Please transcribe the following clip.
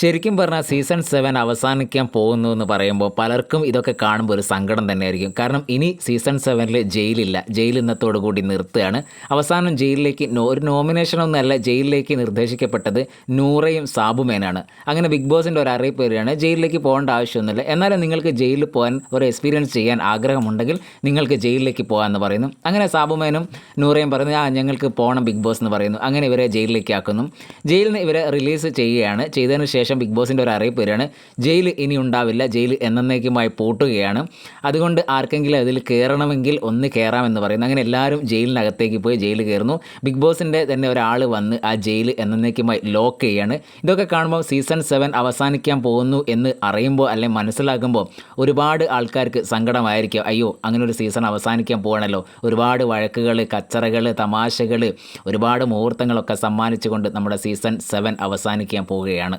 ശരിക്കും പറഞ്ഞാൽ season seven അവസാനിക്കാൻ പോകുന്നു എന്ന് പറയുമ്പോൾ പലർക്കും ഇതൊക്കെ കാണുമ്പോൾ ഒരു സങ്കടം തന്നെയായിരിക്കും. കാരണം ഇനി സീസൺ സെവനിൽ ജയിലില്ല. ജയിൽ ഇന്നത്തോടു കൂടി നിർത്തുകയാണ്. അവസാനം ജയിലിലേക്ക് ഒരു നോമിനേഷനൊന്നുമല്ല ജയിലിലേക്ക് നിർദ്ദേശിക്കപ്പെട്ടത് നൂറയും സാബുമേനാണ്. അങ്ങനെ ബിഗ് ബോസിന്റെ ഒരു അറിയിപ്പ് വരികയാണ്. ജയിലിലേക്ക് പോകേണ്ട ആവശ്യമൊന്നുമില്ല. എന്നാലും നിങ്ങൾക്ക് ജയിലിൽ പോകാൻ ഒരു എക്സ്പീരിയൻസ് ചെയ്യാൻ ആഗ്രഹമുണ്ടെങ്കിൽ നിങ്ങൾക്ക് ജയിലിലേക്ക് പോകാമെന്ന് പറയുന്നു. അങ്ങനെ സാബുമേനും നൂറയും പറയുന്നു ആ ഞങ്ങൾക്ക് പോകണം ബിഗ് ബോസ് എന്ന് പറയുന്നു. അങ്ങനെ ഇവരെ ജയിലിലേക്ക് ആക്കുന്നു. ജയിലിൽ നിന്ന് ഇവരെ റിലീസ് ചെയ്യുകയാണ്. ചെയ്തതിന് ശേഷം ബിഗ് ബോസിന്റെ ഒരു അറിയിപ്പ് വരികയാണ്. ജയിൽ ഇനി ഉണ്ടാവില്ല. ജയിൽ എന്നേക്കുമായി പോട്ടുകയാണ്. അതുകൊണ്ട് ആർക്കെങ്കിലും അതിൽ കയറണമെങ്കിൽ ഒന്ന് കയറാമെന്ന് പറയുന്നു. അങ്ങനെ എല്ലാവരും ജയിലിനകത്തേക്ക് പോയി ജയിൽ കയറുന്നു. ബിഗ് ബോസിന്റെ തന്നെ ഒരാൾ വന്ന് ആ ജയിൽ എന്നേക്കുമായി ലോക്ക് ചെയ്യാണ് ഇതൊക്കെ കാണുമ്പോൾ സീസൺ സെവൻ അവസാനിക്കാൻ പോകുന്നു എന്ന് അറിയുമ്പോൾ അല്ലെങ്കിൽ മനസ്സിലാക്കുമ്പോൾ ഒരുപാട് ആൾക്കാർക്ക് സങ്കടമായിരിക്കും. അയ്യോ അങ്ങനെ ഒരു സീസൺ അവസാനിക്കാൻ പോകണമല്ലോ ഒരുപാട് വഴക്കുകൾ കച്ചറകൾ തമാശകൾ ഒരുപാട് മുഹൂർത്തങ്ങളൊക്കെ സമ്മാനിച്ചുകൊണ്ട് നമ്മുടെ സീസൺ സെവൻ അവസാനിക്കാൻ പോവുകയാണ്.